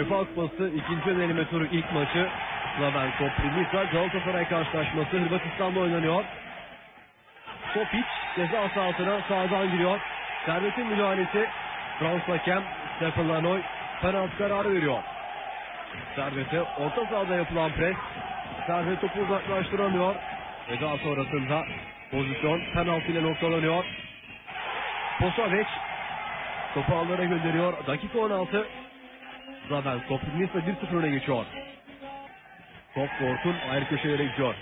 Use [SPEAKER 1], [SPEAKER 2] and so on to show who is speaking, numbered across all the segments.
[SPEAKER 1] UEFA Kupası ikinci eleme turu ilk maçı Slavenko Primica Galatasaray karşılaşması Hırvatistan'da oynanıyor. Topic ceza sahasına sağdan giriyor. Servet'in müdahalesi Frans hakem Stefan Lanoy penaltı kararı veriyor. Servet'e orta sahada yapılan pres. Servet topu uzaklaştıramıyor. Ve daha sonrasında pozisyon penaltı ile noktalanıyor. Posaveç topu ağlara gönderiyor. Dakika 16. Zaben Koprinisa 1-0 öne geçiyor. Top Gort'un ayrı köşelere gidiyor.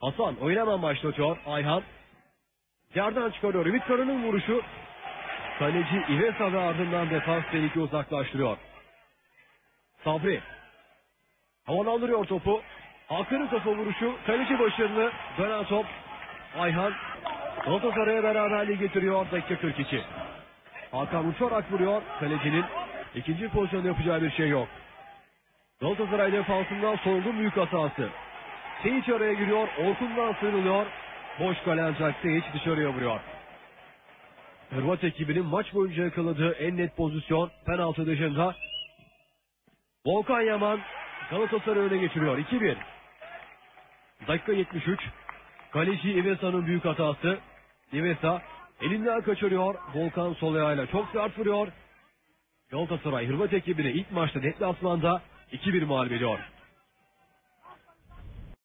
[SPEAKER 1] Hasan oyun hemen başlatıyor. Ayhan yerden çıkarıyor. Ümit Kara'nın vuruşu. Kaleci İvesa ve ardından defans tehlike uzaklaştırıyor. Sabri. Havalandırıyor topu. Hakan'ın kafa vuruşu. Kaleci başarılı. Dönen top. Ayhan. Galatasaray'a beraberliği getiriyor. Dakika 42. Hakan uçarak vuruyor. Kalecinin ikinci pozisyonda yapacağı bir şey yok. Galatasaray defansından sorgun büyük hatası. Seyic araya giriyor. Orkun'dan sıyrılıyor. Boş kale ancak Seyic dışarıya vuruyor. Hırvat ekibinin maç boyunca yakaladığı en net pozisyon penaltı dışında. Volkan Yaman Galatasaray öne geçiriyor. 2-1. Dakika 73. Kaleci Ivesa'nın büyük hatası. Ivesa elinden kaçırıyor. Volkan sol ayağıyla çok sert vuruyor. Galatasaray Hırvat ekibini ilk maçta deplasmanda 2-1 mağlup ediyor.